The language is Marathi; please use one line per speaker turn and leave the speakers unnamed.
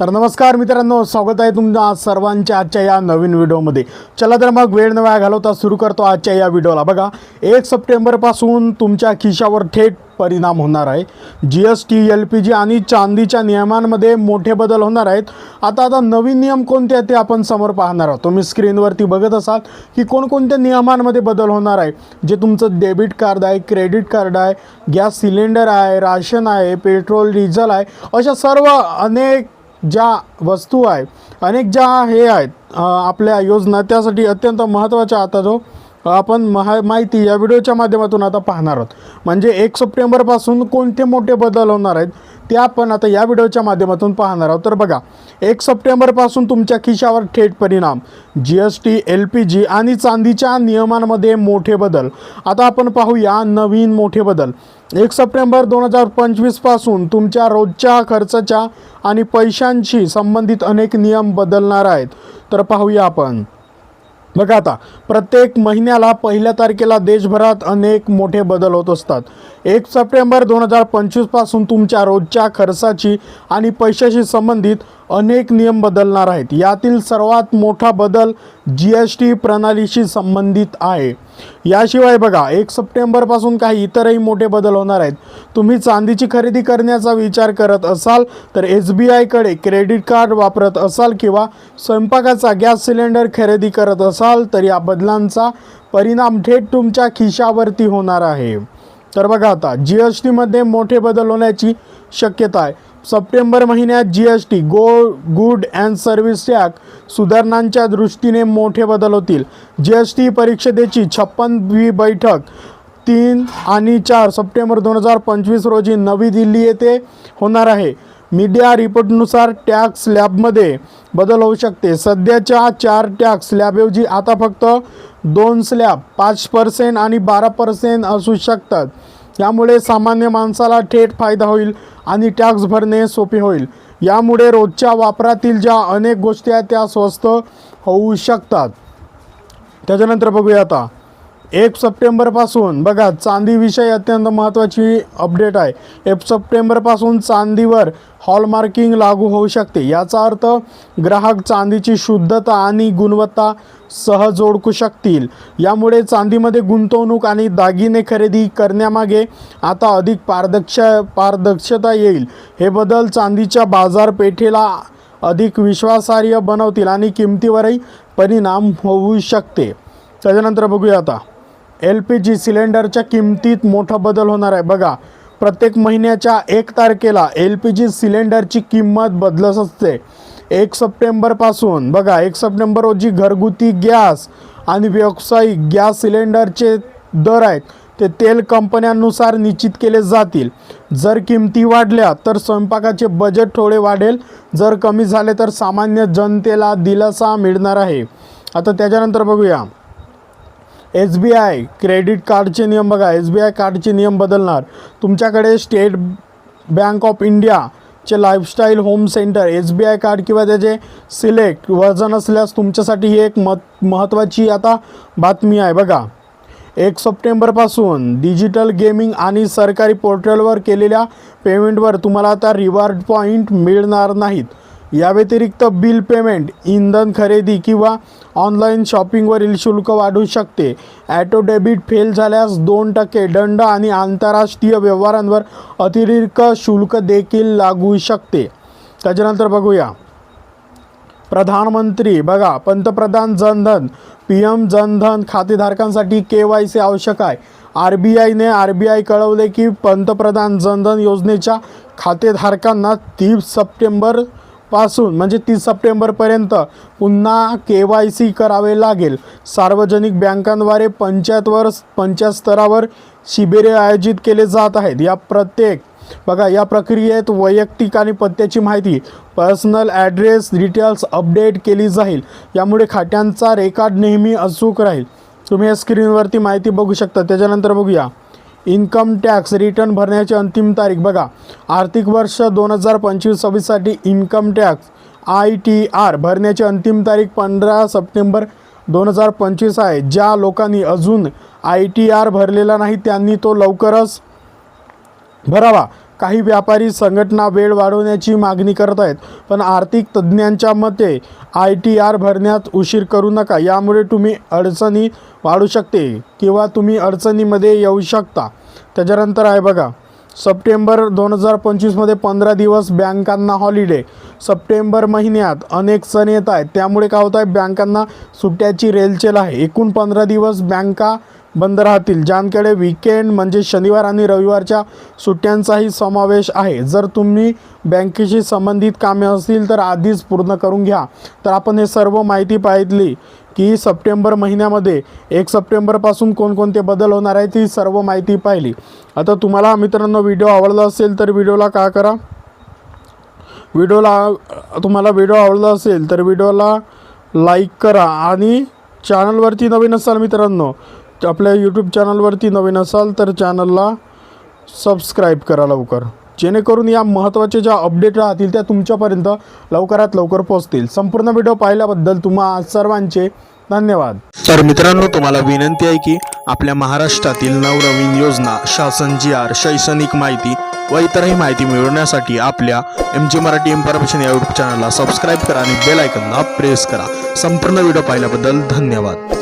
तर नमस्कार मित्रांनो स्वागत आहे तुमच्या सर्वांच्या आजच्या या नवीन व्हिडिओमध्ये. चला तर मग वेळ न वाया घालवता सुरू करतो आजच्या या व्हिडिओला. बघा एक सप्टेंबरपासून तुमच्या खिशावर थेट परिणाम होणार आहे. G S T L P G आणि चांदीच्या नियमांमध्ये मोठे बदल होणार आहेत. आता आता नवीन नियम कोणते आहेत ते आपण समोर पाहणार आहोत. तुम्ही स्क्रीनवरती बघत असाल की कोणकोणत्या नियमांमध्ये बदल होणार आहे. जे तुमचं डेबिट कार्ड आहे क्रेडिट कार्ड आहे गॅस सिलेंडर आहे राशन आहे पेट्रोल डिझेल आहे अशा सर्व अनेक ज्या वस्तू आहे अनेक ज्या हे आहेत आपल्या योजना त्यासाठी अत्यंत महत्त्वाच्या आता जो आपण महा माहिती या व्हिडिओच्या माध्यमातून आता पाहणार आहोत. म्हणजे एक सप्टेंबरपासून कोणते मोठे बदल होणार आहेत ते आपण आता या व्हिडिओच्या माध्यमातून पाहणार आहोत. तर बघा एक सप्टेंबरपासून तुमच्या खिशावर थेट परिणाम. G S T L P G आणि चांदीच्या नियमांमध्ये मोठे बदल. आता आपण पाहूया नवीन मोठे बदल. एक सप्टेंबर दोन हजार पंचवीसपासून तुमच्या रोजच्या खर्चाच्या आणि पैशांशी संबंधित अनेक नियम बदलणार आहेत. तर पाहूया आपण. बघा आता प्रत्येक महिन्याला पहिल्या तारखेला देशभरात अनेक मोठे बदल होत असतात. एक सप्टेंबर दोन हजार पंचवीसपासून तुमच्या रोजच्या खर्चाची आणि पैशाशी संबंधित अनेक नियम बदलणार आहेत. यातील सर्वात मोठा बदल जी एस टी प्रणालीशी संबंधित आहे. याशिवाय बघा एक सप्टेंबरपासून काही इतरही मोठे बदल होणार आहेत. तुम्ही चांदीची खरेदी करण्याचा विचार करत असाल तर एस बी आयकडे क्रेडिट कार्ड वापरत असाल किंवा स्वयंपाकाचा गॅस सिलेंडर खरेदी करत असाल तर या बदलांचा परिणाम थेट तुमच्या खिशावरती होणार आहे. तर बघा आता जी एस टीमध्ये मोठे बदल होण्याची शक्यता आहे. सप्टेंबर महिन्यात G S T go good and service tax सुधारणांच्या दृष्टीने मोठे बदल होतील. जी एस टी परिषदेची छप्पनवी बैठक तीन आणि चार सप्टेंबर दोन हजार पंचवीस रोजी नवी दिल्ली येथे होणार आहे. मीडिया रिपोर्टनुसार टॅक्स स्लॅबमध्ये बदल होऊ शकते. सध्याच्या चार टॅक्स स्लॅबऐवजी आता फक्त दोन स्लॅब पाच पर्सेंट आणि बारा पर्सेंट असू शकतात. यामुळे सामान्य माणसाला थेट फायदा होईल आणि टॅक्स भरणे सोपे होईल. यामुळे रोजच्या वापरातील ज्या अनेक गोष्टी आहेत त्या स्वस्त होऊ शकतात. त्याच्यानंतर बघूया आता. एक सप्टेंबरपासून बघा चांदीविषयी अत्यंत महत्त्वाची अपडेट आहे. एक सप्टेंबरपासून चांदीवर हॉलमार्किंग लागू होऊ शकते. याचा अर्थ ग्राहक चांदीची शुद्धता आणि गुणवत्ता सह जोडकू शकतील. यामुळे चांदीमध्ये गुंतवणूक आणि दागिने खरेदी करण्यामागे आता अधिक पारदक्ष पारदर्शता येईल. हे बदल चांदीच्या बाजारपेठेला अधिक विश्वासार्ह बनवतील आणि किमतीवरही परिणाम होऊ शकते. त्याच्यानंतर बघूया आता. एल पी जी सिलेंडरच्या किमतीत मोठा बदल होणार आहे. बघा प्रत्येक महिन्याच्या एक तारखेला एल पी जी सिलेंडरची किंमत बदलत असते. एक सप्टेंबरपासून बघा एक सप्टेंबर रोजी घरगुती गॅस आणि व्यावसायिक गॅस सिलेंडरचे दर आहेत. ते तेल कंपन्यांनुसार निश्चित केले जातील. जर किमती वाढल्या तर स्वयंपाकाचे बजेट थोडे वाढेल. जर कमी झाले तर सामान्य जनतेला दिलासा मिळणार आहे. आता त्याच्यानंतर बघूया. एस बी आय क्रेडिट कार्डचे नियम बघा. एस बी आय कार्डचे नियम बदलणार. तुमच्याकडे स्टेट बँक ऑफ इंडिया चे lifestyle home centre S B I card किंवा त्याचे सिलेक्ट वर्जन असल्यास तुमच्यासाठी ही एक मत महत्त्वाची आता बातमी आहे. बघा एक सप्टेंबरपासून डिजिटल गेमिंग आणि सरकारी पोर्टलवर केलेल्या पेमेंटवर तुम्हाला आता रिवॉर्ड पॉईंट मिळणार नाहीत. या व्यतिरिक्त बिल पेमेंट इंधन खरेदी किंवा ऑनलाईन शॉपिंगवरील शुल्क वाढू शकते. ॲटो डेबिट फेल झाल्यास दोन टक्के दंड आणि आंतरराष्ट्रीय व्यवहारांवर अतिरिक्त शुल्क देखील लागू शकते. त्याच्यानंतर बघूया. प्रधानमंत्री बघा पंतप्रधान जनधन पी एम जनधन खातेधारकांसाठी के वाय सी आवश्यक आहे. आर बी आयने आर बी आय कळवले की पंतप्रधान जनधन योजनेच्या खातेधारकांना तीस सप्टेंबर पासून म्हणजे तीस सप्टेंबरपर्यंत पुन्हा के वाय सी करावे लागेल. सार्वजनिक बँकांद्वारे पंचायतवर पंचायत स्तरावर शिबिरे आयोजित केले जात आहेत. या प्रत्येक बघा या प्रक्रियेत वैयक्तिक आणि पत्त्याची माहिती पर्सनल ॲड्रेस डिटेल्स अपडेट केली जाईल. यामुळे खात्यांचा रेकॉर्ड नेहमी अचूक राहील. तुम्ही या स्क्रीनवरती माहिती बघू शकता. त्याच्यानंतर बघूया. इन्कम टॅक्स रिटर्न भरण्याची अंतिम तारीख. बघा आर्थिक वर्ष दोन हजार पंचवीस सव्वीससाठी income tax I T R भरण्याची अंतिम तारीख पंधरा सप्टेंबर दोन हजार पंचवीस आहे. ज्या लोकांनी अजून आय टी आर भरलेला नाही त्यांनी तो लवकरच भरावा. काही व्यापारी संघटना वेळ वाढवण्याची मागणी करत आहेत पण आर्थिक तज्ज्ञांच्या मते आय टी आर भरण्यात उशीर करू नका. यामुळे तुम्ही अडचणी वाढू शकते किंवा तुम्ही अडचणीमध्ये येऊ शकता. त्याच्यानंतर आहे बघा. सप्टेंबर दोन हजार पंचवीसमध्ये पंधरा दिवस बँकांना हॉलिडे सप्टेंबर महिन्यात अनेक सण येत आहेत. त्यामुळे काय होत आहे? बँकांना सुट्ट्याची रेलचेल आहे. एकूण पंधरा दिवस बँका बंद राहतील. ज्यांकडे विकेंड म्हणजे शनिवार आणि रविवारच्या सुट्ट्यांचाही समावेश आहे. जर तुम्ही बँकेशी संबंधित कामे असतील तर आधीच पूर्ण करून घ्या. तर आपण हे सर्व माहिती पाहितली की सप्टेंबर महिन्यामध्ये एक सप्टेंबरपासून कोणकोणते बदल होणार आहेत ही सर्व माहिती पाहिली. आता तुम्हाला मित्रांनो व्हिडिओ आवडला असेल तर व्हिडिओला का करा? व्हिडिओला तुम्हाला व्हिडिओ आवडला असेल तर व्हिडिओला लाईक करा आणि चॅनलवरती नवीन असाल मित्रांनो आपल्या यूट्यूब चॅनलवरती नवीन असाल तर चॅनलला सबस्क्राईब करा लवकर. जेणेकरून या महत्त्वाच्या ज्या अपडेट राहतील त्या तुमच्यापर्यंत लवकरात लवकर पोहोचतील. संपूर्ण व्हिडिओ पाहिल्याबद्दल तुम्हा सर्वांचे धन्यवाद.
तर मित्रांनो तुम्हाला विनंती आहे की आपल्या महाराष्ट्रातील नवनवीन योजना शासन जी आर शैक्षणिक माहिती व इतरही माहिती मिळवण्यासाठी आपल्या एम जी मराठी इन्फॉर्मेशन या यूट्यूब चॅनलला सबस्क्राईब करा आणि बेल आयकनला प्रेस करा. संपूर्ण व्हिडिओ पाहिल्याबद्दल धन्यवाद.